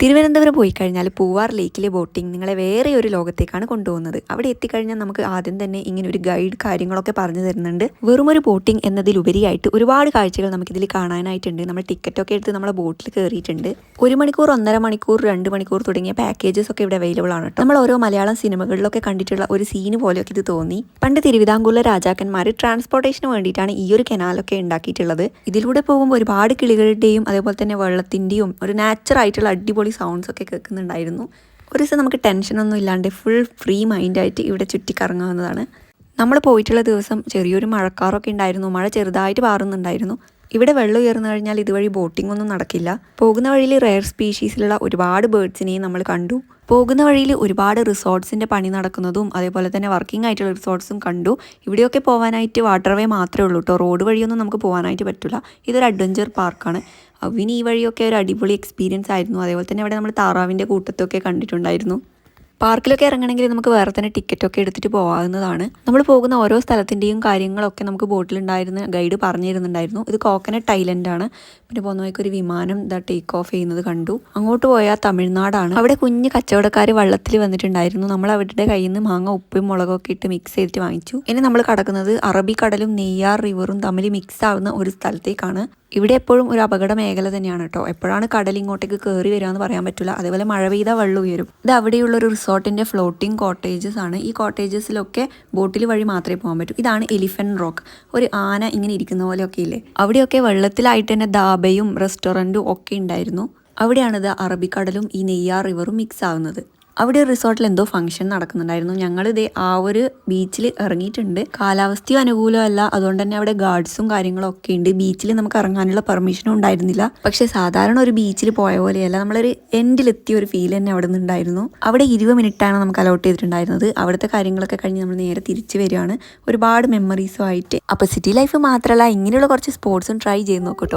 തിരുവനന്തപുരം പോയി കഴിഞ്ഞാൽ പൂവാർ ലേക്കിലെ ബോട്ടിംഗ് നിങ്ങളെ വേറെ ഒരു ലോകത്തേക്കാണ് കൊണ്ടുപോകുന്നത്. അവിടെ എത്തിക്കഴിഞ്ഞാൽ നമുക്ക് ആദ്യം തന്നെ ഇങ്ങനെ ഒരു ഗൈഡ് കാര്യങ്ങളൊക്കെ പറഞ്ഞു തരുന്നുണ്ട്. വെറും ഒരു ബോട്ടിംഗ് എന്നതിലുപരിയായിട്ട് ഒരുപാട് കാഴ്ചകൾ നമുക്കിതിൽ കാണാനായിട്ടുണ്ട്. നമ്മൾ ടിക്കറ്റ് ഒക്കെ എടുത്ത് നമ്മളെ ബോട്ടിൽ കയറിയിട്ടുണ്ട്. ഒരു മണിക്കൂർ ഒന്നര മണിക്കൂർ രണ്ട് മണിക്കൂർ തുടങ്ങിയ പാക്കേജസ് ഒക്കെ ഇവിടെ അവൈലബിൾ ആണ് നമ്മൾ ഓരോ മലയാളം സിനിമകളിലൊക്കെ കണ്ടിട്ടുള്ള ഒരു സീന് പോലെയൊക്കെ ഇത് തോന്നി. പണ്ട് തിരുവിതാംകൂറിലെ രാജാക്കന്മാർ ട്രാൻസ്പോർട്ടേഷന് വേണ്ടിയിട്ടാണ് ഈ ഒരു കനാലൊക്കെ ഉണ്ടാക്കിയിട്ടുള്ളത്. ഇതിലൂടെ പോകുമ്പോൾ ഒരുപാട് കിളികളുടെയും അതേപോലെ തന്നെ വെള്ളത്തിന്റെയും ഒരു നാച്ചുറൽ ആയിട്ടുള്ള അടിപൊളി സൗണ്ട്സ് ഒക്കെ കേൾക്കുന്നുണ്ടായിരുന്നു. ഒരു ദിവസം നമുക്ക് ടെൻഷനൊന്നും ഇല്ലാണ്ട് ഫുൾ ഫ്രീ മൈൻഡായിട്ട് ഇവിടെ ചുറ്റിക്കറങ്ങാവുന്നതാണ്. നമ്മൾ പോയിട്ടുള്ള ദിവസം ചെറിയൊരു മഴക്കാറൊക്കെ ഉണ്ടായിരുന്നു. മഴ ചെറുതായിട്ട് പാറുന്നുണ്ടായിരുന്നു. ഇവിടെ വെള്ളം ഉയർന്നു കഴിഞ്ഞാൽ ഇതുവഴി ബോട്ടിംഗ് ഒന്നും നടക്കില്ല. പോകുന്ന വഴിയിൽ റെയർ സ്പീഷീസിലുള്ള ഒരുപാട് ബേർഡ്സിനെയും നമ്മൾ കണ്ടു. പോകുന്ന വഴിയിൽ ഒരുപാട് റിസോർട്ട്സിന്റെ പണി നടക്കുന്നതും അതേപോലെ തന്നെ വർക്കിംഗ് ആയിട്ടുള്ള റിസോർട്ട്സും കണ്ടു. ഇവിടെയൊക്കെ പോകാനായിട്ട് വാട്ടർവേ മാത്രമേ ഉള്ളൂ കേട്ടോ റോഡ് വഴിയൊന്നും നമുക്ക് പോകാനായിട്ട് പറ്റില്ല ഇതൊരു അഡ്വഞ്ചർ പാർക്കാണ് അവിന് ഈ വഴിയൊക്കെ ഒരു അടിപൊളി എക്സ്പീരിയൻസ് ആയിരുന്നു. അതേപോലെ തന്നെ അവിടെ നമ്മൾ താറാവിന്റെ കൂട്ടത്തൊക്കെ കണ്ടിട്ടുണ്ടായിരുന്നു. പാർക്കിലൊക്കെ ഇറങ്ങണമെങ്കിൽ നമുക്ക് വേറെ തന്നെ ടിക്കറ്റൊക്കെ എടുത്തിട്ട് പോകാവുന്നതാണ്. നമ്മൾ പോകുന്ന ഓരോ സ്ഥലത്തിന്റെയും കാര്യങ്ങളൊക്കെ നമുക്ക് ബോട്ടിലുണ്ടായിരുന്ന ഗൈഡ് പറഞ്ഞു തരുന്നുണ്ടായിരുന്നു. ഇത് കോക്കനട്ട് ഐലൻഡ് ആണ്. പിന്നെ പോകുന്ന ഒരു വിമാനം ഇതാ ടേക്ക് ഓഫ് ചെയ്യുന്നത് കണ്ടു. അങ്ങോട്ട് പോയാൽ തമിഴ്നാടാണ്. അവിടെ കുഞ്ഞ് കച്ചവടക്കാർ വള്ളത്തിൽ വന്നിട്ടുണ്ടായിരുന്നു. നമ്മൾ അവരുടെ കയ്യിൽ നിന്ന് മാങ്ങ ഉപ്പും മുളകൊക്കെ ഇട്ട് മിക്സ് ചെയ്തിട്ട് വാങ്ങിച്ചു. ഇനി നമ്മൾ കടക്കുന്നത് അറബിക്കടലും നെയ്യാർ റിവറും തമ്മിൽ മിക്സ് ആവുന്ന ഒരു സ്ഥലത്തേക്കാണ്. ഇവിടെ എപ്പോഴും ഒരു അപകട മേഖല തന്നെയാണ് കേട്ടോ. എപ്പോഴാണ് കടൽ ഇങ്ങോട്ടേക്ക് കയറി വരിക എന്ന് പറയാൻ പറ്റില്ല. അതേപോലെ മഴ പെയ്താൽ വെള്ളം ഉയരും. ഇത് അവിടെയുള്ള ഒരു റിസോർട്ടിന്റെ ഫ്ലോട്ടിംഗ് കോട്ടേജസ് ആണ്. ഈ കോട്ടേജസിലൊക്കെ ബോട്ടിൽ വഴി മാത്രമേ പോകാൻ പറ്റൂ. ഇതാണ് എലിഫന്റ് റോക്ക് ഒരു ആന ഇങ്ങനെ ഇരിക്കുന്ന പോലെയൊക്കെ ഇല്ലേ? അവിടെയൊക്കെ വെള്ളത്തിലായിട്ട് തന്നെ ദാബയും റെസ്റ്റോറന്റും ഒക്കെ ഉണ്ടായിരുന്നു. അവിടെയാണിത് അറബിക്കടലും ഈ നെയ്യാർ റിവറും മിക്സ് ആവുന്നത്. അവിടെ ഒരു റിസോർട്ടിൽ എന്തോ ഫംഗ്ഷൻ നടക്കുന്നുണ്ടായിരുന്നു. ഞങ്ങൾ ഇതേ ആ ഒരു ബീച്ചിൽ ഇറങ്ങിയിട്ടുണ്ട്. കാലാവസ്ഥയും അനുകൂലമല്ല. അതുകൊണ്ട് തന്നെ അവിടെ ഗാർഡ്സും കാര്യങ്ങളും ഒക്കെ ഉണ്ട്. ബീച്ചിൽ നമുക്ക് ഇറങ്ങാനുള്ള പെർമിഷനും ഉണ്ടായിരുന്നില്ല. പക്ഷെ സാധാരണ ഒരു ബീച്ചിൽ പോയ പോലെയല്ല. നമ്മളൊരു എൻഡിലെത്തിയ ഒരു ഫീൽ തന്നെ അവിടെ നിന്നുണ്ടായിരുന്നു അവിടെ ഇരുപത് മിനിറ്റാണ് നമുക്ക് അലോട്ട് ചെയ്തിട്ടുണ്ടായിരുന്നത്. അവിടുത്തെ കാര്യങ്ങളൊക്കെ കഴിഞ്ഞ് നമ്മൾ നേരെ തിരിച്ചു വരികയാണ്. ഒരുപാട് മെമ്മറീസും ആയിട്ട്. അപ്പോൾ സിറ്റി ലൈഫ് മാത്രമല്ല ഇങ്ങനെയുള്ള കുറച്ച് സ്പോർട്സും ട്രൈ ചെയ്ത് നോക്കട്ടോ